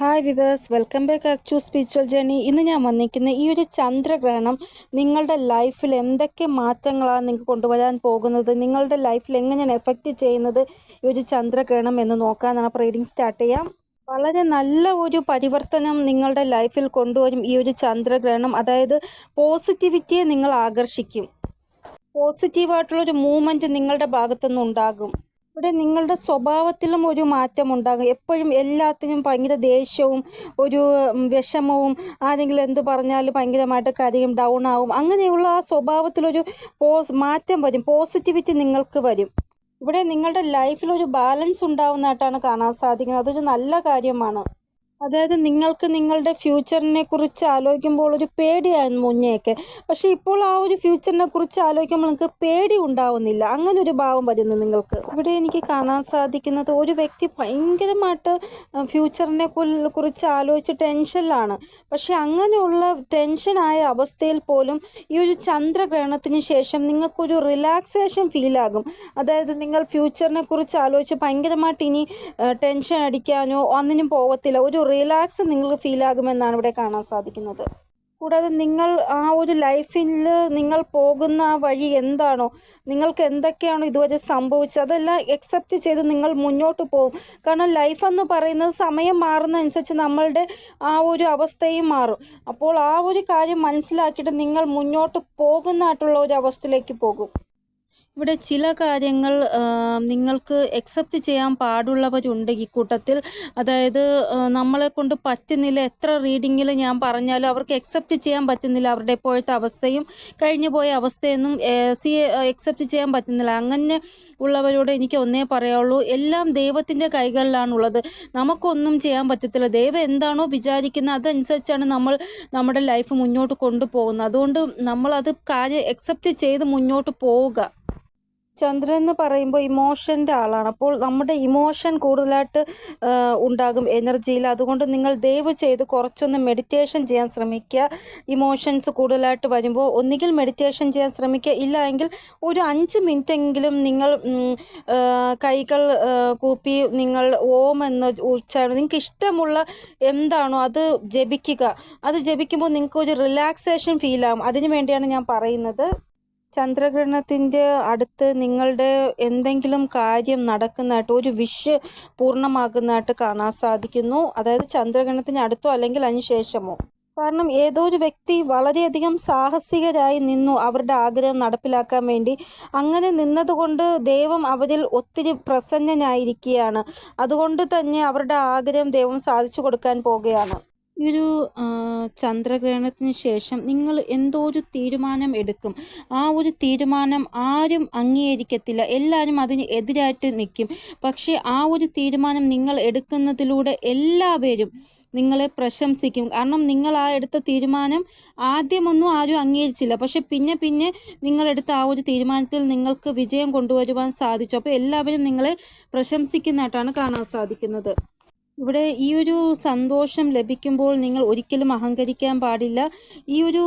Hi viewers welcome back Achu spiritual journey ഇന്ന് ഞാൻ വന്നിരിക്കുന്ന ഈ ഒരു ചന്ദ്രഗ്രഹണം നിങ്ങളുടെ ലൈഫിൽ എന്തൊക്കെ മാറ്റങ്ങളാണ് നിങ്ങൾക്ക് കൊണ്ടുവരാൻ പോകുന്നത്? നിങ്ങളുടെ ലൈഫിൽ എങ്ങനെയാണ് എഫക്റ്റ് ചെയ്യുന്നത്? ഈ ഒരു ചന്ദ്രഗ്രഹണം എന്ന് നോക്കാനാണ് അപ്പോൾ റീഡിങ് സ്റ്റാർട്ട് ചെയ്യാം. വളരെ നല്ല ഒരു പരിവർത്തനം നിങ്ങളുടെ ലൈഫിൽ കൊണ്ടുവരും ഈ ഒരു ചന്ദ്രഗ്രഹണം. അതായത് പോസിറ്റിവിറ്റിയെ നിങ്ങൾ ആകർഷിക്കും. പോസിറ്റീവായിട്ടുള്ളൊരു മൂവ്മെന്റ് നിങ്ങളുടെ ഭാഗത്തുനിന്ന് ഉണ്ടാകും. ഇവിടെ നിങ്ങളുടെ സ്വഭാവത്തിലും ഒരു മാറ്റം ഉണ്ടാകും എപ്പോഴും എല്ലാത്തിനും ഭയങ്കര ദേഷ്യവും ഒരു വിഷമവും ആരെങ്കിലും എന്ത് പറഞ്ഞാലും ഭയങ്കരമായിട്ട് കരയും ഡൗൺ ആവും. അങ്ങനെയുള്ള ആ സ്വഭാവത്തിലൊരു പോസ് മാറ്റം വരും. പോസിറ്റിവിറ്റി നിങ്ങൾക്ക് വരും. ഇവിടെ നിങ്ങളുടെ ലൈഫിൽ ഒരു ബാലൻസ് ഉണ്ടാവുന്നതായിട്ടാണ് കാണാൻ സാധിക്കുന്നത്. അതൊരു നല്ല കാര്യമാണ്. അതായത് നിങ്ങൾക്ക് നിങ്ങളുടെ ഫ്യൂച്ചറിനെ കുറിച്ച് ആലോചിക്കുമ്പോൾ ഒരു പേടിയായിരുന്നു മുന്നേയൊക്കെ. പക്ഷേ ഇപ്പോൾ ആ ഒരു ഫ്യൂച്ചറിനെ കുറിച്ച് ആലോചിക്കുമ്പോൾ നിങ്ങൾക്ക് പേടി ഉണ്ടാവുന്നില്ല. അങ്ങനെ ഒരു ഭാവം വരുന്നു നിങ്ങൾക്ക്. ഇവിടെ എനിക്ക് കാണാൻ സാധിക്കുന്നത് ഒരു വ്യക്തി ഭയങ്കരമായിട്ട് ഫ്യൂച്ചറിനെ കുറിച്ച് ആലോചിച്ച് ടെൻഷനിലാണ്. പക്ഷെ അങ്ങനെയുള്ള ടെൻഷനായ അവസ്ഥയിൽ പോലും ഈ ഒരു ചന്ദ്രഗ്രഹണത്തിന് ശേഷം നിങ്ങൾക്കൊരു റിലാക്സേഷൻ ഫീലാകും. അതായത് നിങ്ങൾ ഫ്യൂച്ചറിനെ കുറിച്ച് ആലോചിച്ച് ഭയങ്കരമായിട്ട് ഇനി ടെൻഷൻ അടിക്കാനോ ഒന്നിനും പോകത്തില്ല ഒരു റിലാക്സ് നിങ്ങൾക്ക് ഫീലാകുമെന്നാണ് ഇവിടെ കാണാൻ സാധിക്കുന്നത്. കൂടാതെ നിങ്ങൾ ആ ഒരു ലൈഫിൽ നിങ്ങൾ പോകുന്ന ആ വഴി എന്താണോ നിങ്ങൾക്ക് എന്തൊക്കെയാണോ ഇതുവരെ സംഭവിച്ചത് അതെല്ലാം എക്സെപ്റ്റ് ചെയ്ത് നിങ്ങൾ മുന്നോട്ട് പോകും. കാരണം ലൈഫ് എന്ന് പറയുന്നത് സമയം മാറുന്നതനുസരിച്ച് നമ്മളുടെ ആ ഒരു അവസ്ഥയും മാറും. അപ്പോൾ ആ ഒരു കാര്യം മനസ്സിലാക്കിയിട്ട് നിങ്ങൾ മുന്നോട്ട് പോകുന്നതായിട്ടുള്ള ഒരു അവസ്ഥയിലേക്ക് പോകും. ഇവിടെ ചില കാര്യങ്ങൾ നിങ്ങൾക്ക് എക്സെപ്റ്റ് ചെയ്യാൻ പാടുള്ളവരുണ്ട് ഈ കൂട്ടത്തിൽ. അതായത് നമ്മളെ കൊണ്ട് പറ്റുന്നില്ല എത്ര റീഡിങ്ങിൽ ഞാൻ പറഞ്ഞാലും അവർക്ക് എക്സെപ്റ്റ് ചെയ്യാൻ പറ്റുന്നില്ല അവരുടെ ഇപ്പോഴത്തെ അവസ്ഥയും. കഴിഞ്ഞു പോയ അവസ്ഥയൊന്നും സി എക്സെപ്റ്റ് ചെയ്യാൻ പറ്റുന്നില്ല. അങ്ങനെ ഉള്ളവരോട് എനിക്ക് ഒന്നേ പറയുള്ളൂ എല്ലാം ദൈവത്തിന്റെ കൈകളിലാണുള്ളത്. നമുക്കൊന്നും ചെയ്യാൻ പറ്റത്തില്ല. ദൈവം എന്താണോ വിചാരിക്കുന്നത് അതനുസരിച്ചാണ് നമ്മൾ നമ്മുടെ ലൈഫ് മുന്നോട്ട് കൊണ്ടുപോകുന്നത്. അതുകൊണ്ട് നമ്മളത് കാര്യം എക്സെപ്റ്റ് ചെയ്ത് മുന്നോട്ട് പോവുക. ചന്ദ്രൻ എന്ന് പറയുമ്പോൾ ഇമോഷന്റെ ആളാണ്. അപ്പോൾ നമ്മുടെ ഇമോഷൻ കൂടുതലായിട്ട് ഉണ്ടാകും എനർജിയിൽ. അതുകൊണ്ട് നിങ്ങൾ ദയവ് ചെയ്ത് കുറച്ചൊന്ന് മെഡിറ്റേഷൻ ചെയ്യാൻ ശ്രമിക്കുക. ഇമോഷൻസ് കൂടുതലായിട്ട് വരുമ്പോൾ ഒന്നുകിൽ മെഡിറ്റേഷൻ ചെയ്യാൻ ശ്രമിക്കുക. ഇല്ല എങ്കിൽ ഒരു അഞ്ച് മിനിറ്റ് എങ്കിലും നിങ്ങൾ കൈകൾ കൂപ്പി നിങ്ങൾ ഓം എന്ന് ഉച്ചാരണം നിങ്ങൾക്ക് ഇഷ്ടമുള്ള എന്താണോ അത് ജപിക്കുക. അത് ജപിക്കുമ്പോൾ നിങ്ങൾക്ക് ഒരു റിലാക്സേഷൻ ഫീൽ ആകും അതിനു വേണ്ടിയാണ് ഞാൻ പറയുന്നത്. ചന്ദ്രഗ്രഹണത്തിന്റെ അടുത്ത് നിങ്ങളുടെ എന്തെങ്കിലും കാര്യം നടക്കുന്നതായിട്ട് ഒരു വിഷ് പൂർണമാകുന്നതായിട്ട് കാണാൻ സാധിക്കുന്നു. അതായത് ചന്ദ്രഗ്രഹണത്തിന് അടുത്തോ അല്ലെങ്കിൽ അതിന് ശേഷമോ. കാരണം ഏതോ ഒരു വ്യക്തി വളരെയധികം സാഹസികരായി നിന്നു അവരുടെ ആഗ്രഹം നടപ്പിലാക്കാൻ വേണ്ടി. അങ്ങനെ നിന്നതുകൊണ്ട് ദൈവം അവരിൽ ഒത്തിരി പ്രസന്നനായിരിക്കുകയാണ്. അതുകൊണ്ട് തന്നെ അവരുടെ ആഗ്രഹം ദൈവം സാധിച്ചു കൊടുക്കാൻ പോകുകയാണ്. ഈ ഒരു ചന്ദ്രഗ്രഹണത്തിന് ശേഷം നിങ്ങൾ എന്തോ ഒരു തീരുമാനം എടുക്കും? ആ ഒരു തീരുമാനം ആരും അംഗീകരിക്കത്തില്ല. എല്ലാവരും അതിന് എതിരായിട്ട് നിൽക്കും. പക്ഷേ ആ ഒരു തീരുമാനം നിങ്ങൾ എടുക്കുന്നതിലൂടെ എല്ലാവരും നിങ്ങളെ പ്രശംസിക്കും. കാരണം നിങ്ങൾ ആ എടുത്ത തീരുമാനം ആദ്യമൊന്നും ആരും അംഗീകരിച്ചില്ല. പക്ഷെ പിന്നെ പിന്നെ നിങ്ങളെടുത്ത ആ ഒരു തീരുമാനത്തിൽ നിങ്ങൾക്ക് വിജയം കൊണ്ടുവരുവാൻ സാധിച്ചു. അപ്പോൾ എല്ലാവരും നിങ്ങളെ പ്രശംസിക്കുന്നതായിട്ടാണ് കാണാൻ സാധിക്കുന്നത്. ഇവിടെ ഈ ഒരു സന്തോഷം ലഭിക്കുമ്പോൾ നിങ്ങൾ ഒരിക്കലും അഹങ്കരിക്കാൻ പാടില്ല. ഈ ഒരു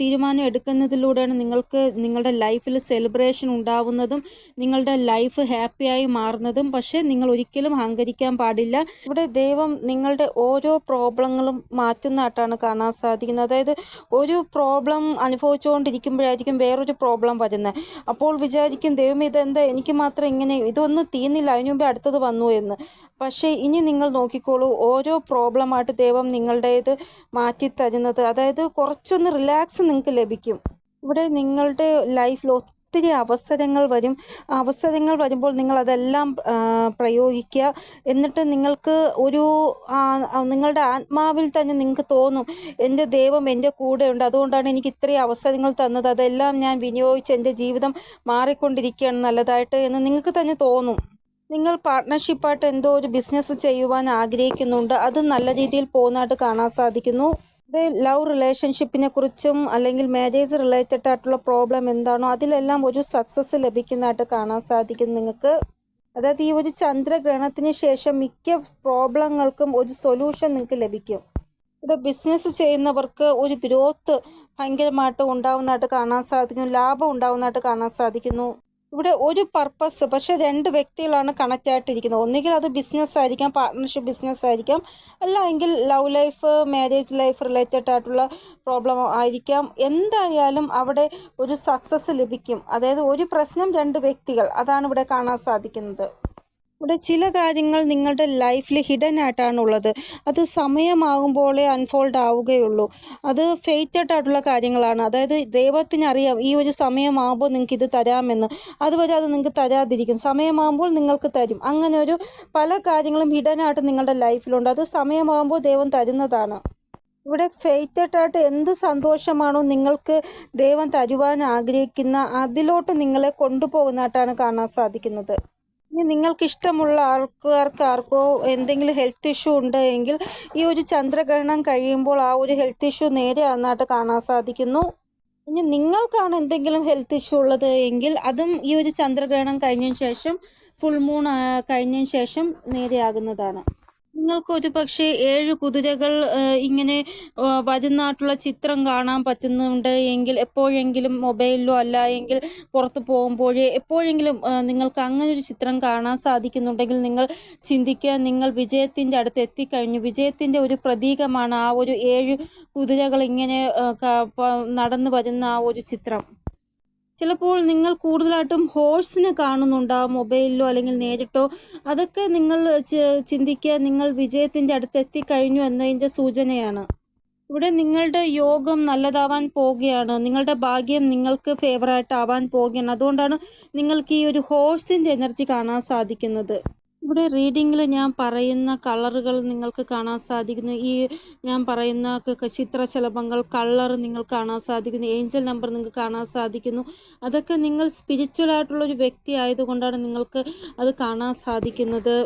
തീരുമാനം എടുക്കുന്നതിലൂടെയാണ് നിങ്ങൾക്ക് നിങ്ങളുടെ ലൈഫിൽ സെലിബ്രേഷൻ ഉണ്ടാവുന്നതും നിങ്ങളുടെ ലൈഫ് ഹാപ്പിയായി മാറുന്നതും. പക്ഷേ നിങ്ങൾ ഒരിക്കലും അഹങ്കരിക്കാൻ പാടില്ല. ഇവിടെ ദൈവം നിങ്ങളുടെ ഓരോ പ്രോബ്ലങ്ങളും മാറ്റുന്നതായിട്ടാണ് കാണാൻ സാധിക്കുന്നത്. അതായത് ഒരു പ്രോബ്ലം അനുഭവിച്ചുകൊണ്ടിരിക്കുമ്പോഴായിരിക്കും വേറൊരു പ്രോബ്ലം വരുന്നത്. അപ്പോൾ വിചാരിക്കും ദൈവം ഇതെന്താ? എനിക്ക് മാത്രം ഇങ്ങനെ ഇതൊന്നും തീന്നില്ല അതിനു മുമ്പേ അടുത്തത് വന്നു എന്ന്. പക്ഷേ ഇനി നിങ്ങൾ നോക്കിക്കോളൂ. ഓരോ പ്രോബ്ലമായിട്ട് ദൈവം നിങ്ങളുടേത് മാറ്റി തരുന്നത്. അതായത് കുറച്ചൊന്ന് റിലാക്സ് നിങ്ങൾക്ക് ലഭിക്കും. ഇവിടെ നിങ്ങളുടെ ലൈഫിൽ ഒത്തിരി അവസരങ്ങൾ വരും. അവസരങ്ങൾ വരുമ്പോൾ നിങ്ങൾ അതെല്ലാം പ്രയോഗിക്കുക. എന്നിട്ട് നിങ്ങൾക്ക് ഒരു നിങ്ങളുടെ ആത്മാവിൽ തന്നെ നിങ്ങൾക്ക് തോന്നും എന്റെ ദൈവം എന്റെ കൂടെയുണ്ട്. അതുകൊണ്ടാണ് എനിക്ക് ഇത്രയും അവസരങ്ങൾ തന്നത്. അതെല്ലാം ഞാൻ വിനിയോഗിച്ച് എന്റെ ജീവിതം മാറിക്കൊണ്ടിരിക്കുകയാണ് നല്ലതായിട്ട് എന്ന് നിങ്ങൾക്ക് തന്നെ തോന്നും. നിങ്ങൾ പാർട്ട്ണർഷിപ്പായിട്ട് എന്തോ ഒരു ബിസിനസ് ചെയ്യുവാൻ ആഗ്രഹിക്കുന്നുണ്ട്. അത് നല്ല രീതിയിൽ പോകുന്നതായിട്ട് കാണാൻ സാധിക്കുന്നു. ഇത് ലവ് റിലേഷൻഷിപ്പിനെ കുറിച്ചും അല്ലെങ്കിൽ മാരേജ് റിലേറ്റഡ് ആയിട്ടുള്ള പ്രോബ്ലം എന്താണോ അതിലെല്ലാം ഒരു സക്സസ് ലഭിക്കുന്നതായിട്ട് കാണാൻ സാധിക്കും നിങ്ങൾക്ക്. അതായത് ഈ ഒരു ചന്ദ്രഗ്രഹണത്തിന് ശേഷം മിക്ക പ്രോബ്ലങ്ങൾക്കും ഒരു സൊല്യൂഷൻ നിങ്ങൾക്ക് ലഭിക്കും. ഇവിടെ ബിസിനസ് ചെയ്യുന്നവർക്ക് ഒരു ഗ്രോത്ത് ഭയങ്കരമായിട്ട് ഉണ്ടാവുന്നതായിട്ട് കാണാൻ സാധിക്കും ലാഭം ഉണ്ടാവുന്നതായിട്ട് കാണാൻ സാധിക്കുന്നു. ഇവിടെ ഒരു പർപ്പസ് പക്ഷേ രണ്ട് വ്യക്തികളാണ് കണക്റ്റ് ആയിട്ടിരിക്കുന്നത്. ഒന്നുകിൽ അത് ബിസിനസ് ആയിരിക്കാം പാർട്ട്ണർഷിപ്പ് ബിസിനസ് ആയിരിക്കാം അല്ല എങ്കിൽ love life marriage life related ആയിട്ടുള്ള പ്രോബ്ലം ആയിരിക്കാം. എന്തായാലും അവിടെ ഒരു സക്സസ് ലഭിക്കും. അതായത് ഒരു പ്രശ്നം രണ്ട് വ്യക്തികൾ അതാണ് ഇവിടെ കാണാൻ സാധിക്കുന്നത്. ഇവിടെ ചില കാര്യങ്ങൾ നിങ്ങളുടെ ലൈഫിൽ ഹിഡൻ ആയിട്ടാണുള്ളത്. അത് സമയമാകുമ്പോഴേ അൺഫോൾഡ് ആവുകയുള്ളൂ. അത് ഫെയ്റ്റഡ് ആയിട്ടുള്ള കാര്യങ്ങളാണ്. അതായത് ദൈവത്തിന് അറിയാം ഈ ഒരു സമയമാകുമ്പോൾ നിങ്ങൾക്ക് ഇത് തരാമെന്ന്. അതുവരെ അത് നിങ്ങൾക്ക് തരാതിരിക്കും. സമയമാകുമ്പോൾ നിങ്ങൾക്ക് തരും. അങ്ങനെ ഒരു പല കാര്യങ്ങളും ഹിഡൻ ആയിട്ട് നിങ്ങളുടെ ലൈഫിലുണ്ട്. അത് സമയമാകുമ്പോൾ ദൈവം തരുന്നതാണ്. ഇവിടെ ഫെയ്റ്റഡായിട്ട് എന്ത് സന്തോഷമാണോ നിങ്ങൾക്ക് ദൈവം തരുവാൻ ആഗ്രഹിക്കുന്ന അതിലോട്ട് നിങ്ങളെ കൊണ്ടുപോകുന്നതായിട്ടാണ് കാണാൻ സാധിക്കുന്നത്. ഇനി നിങ്ങൾക്ക് ഇഷ്ടമുള്ള ആൾക്കാർക്ക് ആർക്കോ എന്തെങ്കിലും ഹെൽത്ത് ഇഷ്യൂ ഉണ്ട് എങ്കിൽ ഈ ഒരു ചന്ദ്രഗ്രഹണം കഴിയുമ്പോൾ ആ ഒരു ഹെൽത്ത് ഇഷ്യൂ നേരെ നന്നായിട്ട് കാണാൻ സാധിക്കുന്നു. ഇനി നിങ്ങൾക്കാണ് എന്തെങ്കിലും ഹെൽത്ത് ഇഷ്യൂ ഉള്ളത് എങ്കിൽ അതും ഈ ഒരു ചന്ദ്രഗ്രഹണം കഴിഞ്ഞതിന് ശേഷം ഫുൾ മൂൺ കഴിഞ്ഞതിന് ശേഷം നേരെയാകുന്നതാണ്. നിങ്ങൾക്ക് ഒരു പക്ഷേ ഏഴ് കുതിരകൾ ഇങ്ങനെ വരുന്നതായിട്ടുള്ള ചിത്രം കാണാൻ പറ്റുന്നുണ്ട് എങ്കിൽ എപ്പോഴെങ്കിലും മൊബൈലിലോ അല്ല എങ്കിൽ പുറത്ത് പോകുമ്പോഴേ എപ്പോഴെങ്കിലും നിങ്ങൾക്ക് അങ്ങനെ ഒരു ചിത്രം കാണാൻ സാധിക്കുന്നുണ്ടെങ്കിൽ നിങ്ങൾ ചിന്തിക്കുക. നിങ്ങൾ വിജയത്തിന്റെ അടുത്ത് എത്തിക്കഴിഞ്ഞു. വിജയത്തിന്റെ ഒരു പ്രതീകമാണ് ആ ഒരു ഏഴ് കുതിരകൾ ഇങ്ങനെ നടന്നു വരുന്ന ആ ഒരു ചിത്രം. ചിലപ്പോൾ നിങ്ങൾ കൂടുതലായിട്ടും ഹോഴ്സിനെ കാണുന്നുണ്ടാവും മൊബൈലിലോ അല്ലെങ്കിൽ നേരിട്ടോ? അതൊക്കെ നിങ്ങൾ ചിന്തിക്കുക നിങ്ങൾ വിജയത്തിന്റെ അടുത്ത് എത്തിക്കഴിഞ്ഞു എന്നതിന്റെ സൂചനയാണ്. ഇവിടെ നിങ്ങളുടെ യോഗം നല്ലതാവാൻ പോവുകയാണ്. നിങ്ങളുടെ ഭാഗ്യം നിങ്ങൾക്ക് ഫേവറായിട്ട് ആവാൻ പോവുകയാണ്. അതുകൊണ്ടാണ് നിങ്ങൾക്ക് ഈ ഒരു ഹോഴ്സിന്റെ എനർജി കാണാൻ സാധിക്കുന്നത്. ഇവിടെ റീഡിങ്ങിൽ ഞാൻ പറയുന്ന കളറുകൾ നിങ്ങൾക്ക് കാണാൻ സാധിക്കുന്നു. ഈ ഞാൻ പറയുന്ന ചിത്രശലഭങ്ങൾ കളർ നിങ്ങൾക്ക് കാണാൻ സാധിക്കുന്നു. ഏഞ്ചൽ നമ്പർ നിങ്ങൾക്ക് കാണാൻ സാധിക്കുന്നു. അതൊക്കെ നിങ്ങൾ സ്പിരിച്വൽ ആയിട്ടുള്ള ഒരു വ്യക്തി ആയതുകൊണ്ടാണ് നിങ്ങൾക്ക് അത് കാണാൻ സാധിക്കുന്നത്.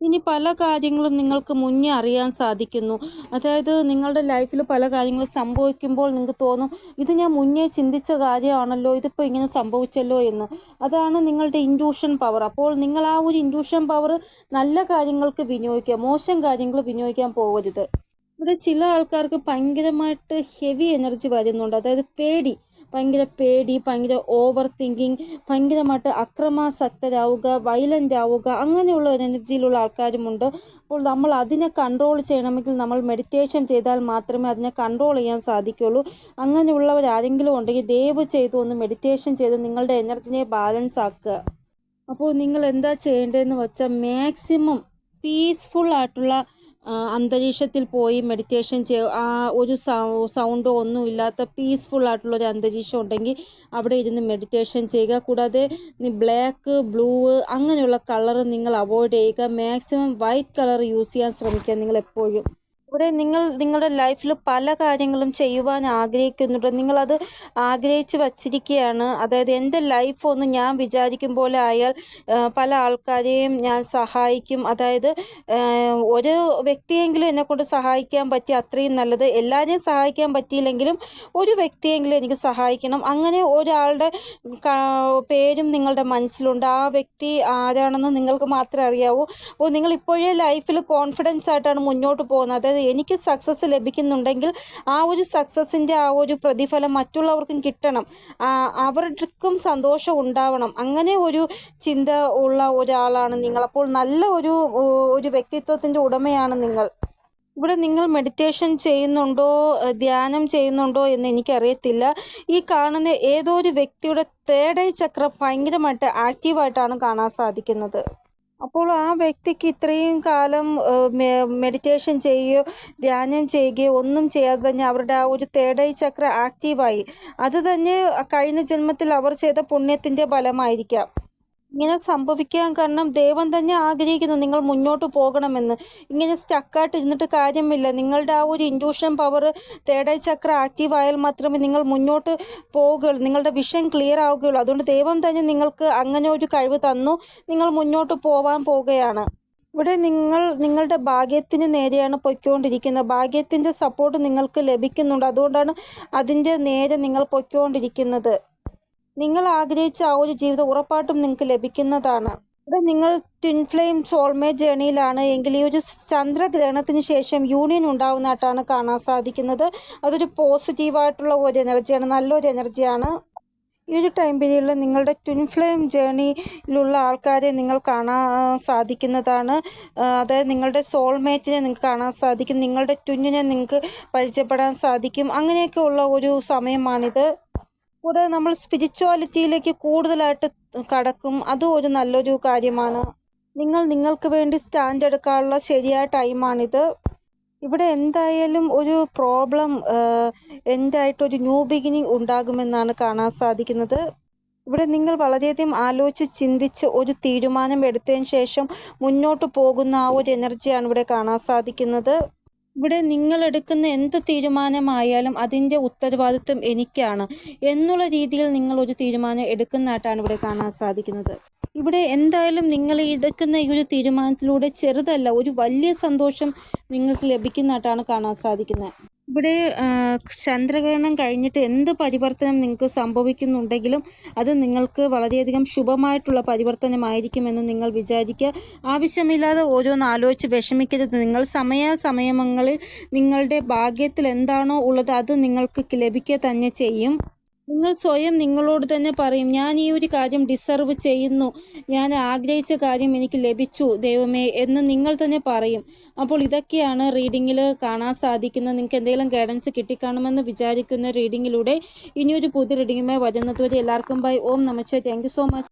ഇനി പല കാര്യങ്ങളും നിങ്ങൾക്ക് മുന്നേ അറിയാൻ സാധിക്കുന്നു. അതായത് നിങ്ങളുടെ ലൈഫിൽ പല കാര്യങ്ങളും സംഭവിക്കുമ്പോൾ നിങ്ങൾക്ക് തോന്നും ഇത് ഞാൻ മുന്നേ ചിന്തിച്ച കാര്യമാണല്ലോ ഇതിപ്പോൾ ഇങ്ങനെ സംഭവിച്ചല്ലോ എന്ന്. അതാണ് നിങ്ങളുടെ ഇൻഡ്യൂഷൻ പവർ അപ്പോൾ നിങ്ങൾ ആ ഒരു ഇൻഡ്യൂഷൻ പവർ നല്ല കാര്യങ്ങൾക്ക് വിനിയോഗിക്കുക മോശം കാര്യങ്ങൾ വിനിയോഗിക്കാൻ പോകരുത്. ഇവിടെ ചില ആൾക്കാർക്ക് ഭയങ്കരമായിട്ട് ഹെവി എനർജി വരുന്നുണ്ട്. അതായത് പേടി. ഭയങ്കര പേടി ഭയങ്കര ഓവർ തിങ്കിങ് ഭയങ്കരമായിട്ട് അക്രമാസക്തരാവുക വയലന്റ് ആവുക അങ്ങനെയുള്ള ഒരു എനർജിയിലുള്ള ആൾക്കാരുമുണ്ട്. അപ്പോൾ നമ്മൾ അതിനെ കൺട്രോൾ ചെയ്യണമെങ്കിൽ നമ്മൾ മെഡിറ്റേഷൻ ചെയ്താൽ മാത്രമേ അതിനെ കൺട്രോൾ ചെയ്യാൻ സാധിക്കുള്ളൂ. അങ്ങനെയുള്ളവരാരെങ്കിലും ഉണ്ടെങ്കിൽ ദയവ് ചെയ്തു ഒന്ന് മെഡിറ്റേഷൻ ചെയ്ത് നിങ്ങളുടെ എനർജിനെ ബാലൻസ് ആക്കുക. അപ്പോൾ നിങ്ങൾ എന്താ ചെയ്യേണ്ടതെന്ന് വെച്ചാൽ മാക്സിമം പീസ്ഫുൾ ആയിട്ടുള്ള അന്തരീക്ഷത്തിൽ പോയി മെഡിറ്റേഷൻ ചെയ്യ ആ ഒരു സൗണ്ടോ ഒന്നും ഇല്ലാത്ത പീസ്ഫുൾ ആയിട്ടുള്ള ഒരു അന്തരീക്ഷം ഉണ്ടെങ്കിൽ അവിടെ ഇരുന്ന് മെഡിറ്റേഷൻ ചെയ്യുക. കൂടാതെ ബ്ലാക്ക് ബ്ലൂ അങ്ങനെയുള്ള കളർ നിങ്ങൾ അവോയ്ഡ് ചെയ്യുക. മാക്സിമം വൈറ്റ് കളർ യൂസ് ചെയ്യാൻ ശ്രമിക്കുക നിങ്ങൾ എപ്പോഴും. ഇവിടെ നിങ്ങൾ നിങ്ങളുടെ ലൈഫിൽ പല കാര്യങ്ങളും ചെയ്യുവാൻ ആഗ്രഹിക്കുന്നുണ്ട്. നിങ്ങളത് ആഗ്രഹിച്ച് വച്ചിരിക്കുകയാണ്. അതായത് എന്റെ ലൈഫ് ഒന്ന് ഞാൻ വിചാരിക്കും പോലെ ആയാൽ പല ആൾക്കാരെയും ഞാൻ സഹായിക്കും. അതായത് ഒരു വ്യക്തിയെങ്കിലും എന്നെക്കൊണ്ട് സഹായിക്കാൻ പറ്റി അത്രയും നല്ലത്. എല്ലാവരെയും സഹായിക്കാൻ പറ്റിയില്ലെങ്കിലും ഒരു വ്യക്തിയെങ്കിലും എനിക്ക് സഹായിക്കണം. അങ്ങനെ ഒരാളുടെ പേരും നിങ്ങളുടെ മനസ്സിലുണ്ട്. ആ വ്യക്തി ആരാണെന്ന് നിങ്ങൾക്ക് മാത്രമേ അറിയാവൂ. അപ്പോൾ നിങ്ങൾ ഇപ്പോഴേ ലൈഫിൽ കോൺഫിഡൻസ് ആയിട്ടാണ് മുന്നോട്ട് പോകുന്നത്. അതായത് എനിക്ക് സക്സസ് ലഭിക്കുന്നുണ്ടെങ്കിൽ ആ ഒരു സക്സസിന്റെ ആ ഒരു പ്രതിഫലം മറ്റുള്ളവർക്കും കിട്ടണം. അവർക്കും സന്തോഷം ഉണ്ടാവണം. അങ്ങനെ ഒരു ചിന്ത ഉള്ള ഒരാളാണ് നിങ്ങൾ. അപ്പോൾ നല്ല ഒരു ഒരു വ്യക്തിത്വത്തിന്റെ ഉടമയാണ് നിങ്ങൾ. ഇവിടെ നിങ്ങൾ മെഡിറ്റേഷൻ ചെയ്യുന്നുണ്ടോ ധ്യാനം ചെയ്യുന്നുണ്ടോ എന്ന് എനിക്കറിയത്തില്ല. ഈ കാണുന്ന ഏതോ ഒരു വ്യക്തിയുടെ ഐ ചക്രം ഭയങ്കരമായിട്ട് ആക്റ്റീവായിട്ടാണ് കാണാൻ സാധിക്കുന്നത്. അപ്പോൾ ആ വ്യക്തിക്ക് ഇത്രയും കാലം മെഡിറ്റേഷൻ ചെയ്യുകയോ ധ്യാനം ചെയ്യുകയോ ഒന്നും ചെയ്യാതെ തന്നെ അവരുടെ ആ ഒരു തേടൈ ചക്ര ആക്റ്റീവായി അത് തന്നെ കഴിഞ്ഞ ജന്മത്തിൽ അവർ ചെയ്ത പുണ്യത്തിന്റെ ഫലമായിരിക്കാം. ഇങ്ങനെ സംഭവിക്കാൻ കാരണം ദൈവം തന്നെ ആഗ്രഹിക്കുന്നു നിങ്ങൾ മുന്നോട്ട് പോകണമെന്ന്. ഇങ്ങനെ സ്റ്റക്കായിട്ട് ഇരുന്നിട്ട് കാര്യമില്ല. നിങ്ങളുടെ ആ ഒരു intuition power eye chakra active ആയാൽ മാത്രമേ നിങ്ങൾ മുന്നോട്ട് പോവുകയുള്ളൂ. നിങ്ങളുടെ വിഷൻ ക്ലിയർ ആവുകയുള്ളൂ. അതുകൊണ്ട് ദൈവം തന്നെ നിങ്ങൾക്ക് അങ്ങനെ ഒരു കഴിവ് തന്നു. നിങ്ങൾ മുന്നോട്ട് പോവാൻ പോവുകയാണ്. ഇവിടെ നിങ്ങൾ നിങ്ങളുടെ ഭാഗ്യത്തിന് നേരെയാണ് പൊയ്ക്കൊണ്ടിരിക്കുന്നത്. ഭാഗ്യത്തിന്റെ സപ്പോർട്ട് നിങ്ങൾക്ക് ലഭിക്കുന്നുണ്ട്. അതുകൊണ്ടാണ് അതിന്റെ നേരെ നിങ്ങൾ പൊയ്ക്കൊണ്ടിരിക്കുന്നത്. നിങ്ങൾ ആഗ്രഹിച്ച ആ ഒരു ജീവിതം ഉറപ്പായിട്ടും നിങ്ങൾക്ക് ലഭിക്കുന്നതാണ്. ഇവിടെ നിങ്ങൾ ട്വിൻ ഫ്ലെയിം സോൾമേ ജേണിയിലാണ് എങ്കിൽ ഈ ഒരു ചന്ദ്രഗ്രഹണത്തിന് ശേഷം യൂണിയൻ ഉണ്ടാവുന്നതായിട്ടാണ് കാണാൻ സാധിക്കുന്നത്. അതൊരു പോസിറ്റീവായിട്ടുള്ള ഒരു എനർജിയാണ് നല്ലൊരു എനർജിയാണ് ഈ ഒരു ടൈം പീരീഡിൽ നിങ്ങളുടെ ട്വിൻ ഫ്ലെയിം ജേണിയിലുള്ള ആൾക്കാരെ നിങ്ങൾ കാണാൻ സാധിക്കുന്നതാണ്. അതായത് നിങ്ങളുടെ സോൾമേറ്റിനെ നിങ്ങൾക്ക് കാണാൻ സാധിക്കും. നിങ്ങളുടെ ട്വിന്നിനെ നിങ്ങൾക്ക് പരിചയപ്പെടാൻ സാധിക്കും. അങ്ങനെയൊക്കെ ഉള്ള ഒരു സമയമാണിത്. കൂടാതെ നമ്മൾ സ്പിരിച്വാലിറ്റിയിലേക്ക് കൂടുതലായിട്ട് കടക്കും. അതും ഒരു നല്ലൊരു കാര്യമാണ്. നിങ്ങൾ നിങ്ങൾക്ക് വേണ്ടി സ്റ്റാൻഡ് എടുക്കാനുള്ള ശരിയായ ടൈമാണിത് ഇവിടെ എന്തായാലും ഒരു പ്രോബ്ലം എന്തായിട്ടൊരു ന്യൂ ബിഗിനിങ് ഉണ്ടാകുമെന്നാണ് കാണാൻ സാധിക്കുന്നത്. ഇവിടെ നിങ്ങൾ വളരെയധികം ആലോചിച്ച് ചിന്തിച്ച് ഒരു തീരുമാനം എടുത്തതിന് ശേഷം മുന്നോട്ട് പോകുന്ന ആ ഒരു എനർജിയാണ് ഇവിടെ കാണാൻ സാധിക്കുന്നത്. ഇവിടെ നിങ്ങൾ എടുക്കുന്ന എന്ത് തീരുമാനമായാലും അതിന്റെ ഉത്തരവാദിത്വം എനിക്കാണ് എന്നുള്ള രീതിയിൽ നിങ്ങൾ ഒരു തീരുമാനം എടുക്കുന്നതായിട്ടാണ് ഇവിടെ കാണാൻ സാധിക്കുന്നത്. ഇവിടെ എന്തായാലും നിങ്ങൾ എടുക്കുന്ന ഈ ഒരു തീരുമാനത്തിലൂടെ ചെറുതല്ല ഒരു വലിയ സന്തോഷം നിങ്ങൾക്ക് ലഭിക്കുന്നതായിട്ടാണ് കാണാൻ സാധിക്കുന്നത്. ഇവിടെ ചന്ദ്രഗ്രഹണം കഴിഞ്ഞിട്ട് എന്ത് പരിവർത്തനം നിങ്ങൾക്ക് സംഭവിക്കുന്നുണ്ടെങ്കിലും അത് നിങ്ങൾക്ക് വളരെയധികം ശുഭമായിട്ടുള്ള പരിവർത്തനമായിരിക്കുമെന്ന് നിങ്ങൾ വിചാരിക്കുക. ആവശ്യമില്ലാതെ ഓരോന്ന് ആലോചിച്ച് വിഷമിക്കരുത്. നിങ്ങൾ സമയ സമയങ്ങളിൽ നിങ്ങളുടെ ഭാഗ്യത്തിൽ എന്താണോ ഉള്ളത് അത് നിങ്ങൾക്ക് ലഭിക്കുക തന്നെ ചെയ്യും. നിങ്ങൾ സ്വയം നിങ്ങളോട് തന്നെ പറയും ഞാൻ ഈ ഒരു കാര്യം ഡിസർവ് ചെയ്യുന്നു. ഞാൻ ആഗ്രഹിച്ച കാര്യം എനിക്ക് ലഭിച്ചു ദൈവമേ എന്ന് നിങ്ങൾ തന്നെ പറയും. അപ്പോൾ ഇതൊക്കെയാണ് റീഡിങ്ങിൽ കാണാൻ സാധിക്കുന്നത്. നിങ്ങൾക്ക് എന്തെങ്കിലും ഗൈഡൻസ് കിട്ടിക്കാണുമെന്ന് വിചാരിക്കുന്ന റീഡിങ്ങിലൂടെ ഇനിയൊരു പുതിയ റീഡിങ്ങുമായി വരുന്നതുവരെ എല്ലാവർക്കും ബൈ ഓം നമച്ചേ താങ്ക് സോ മച്ച്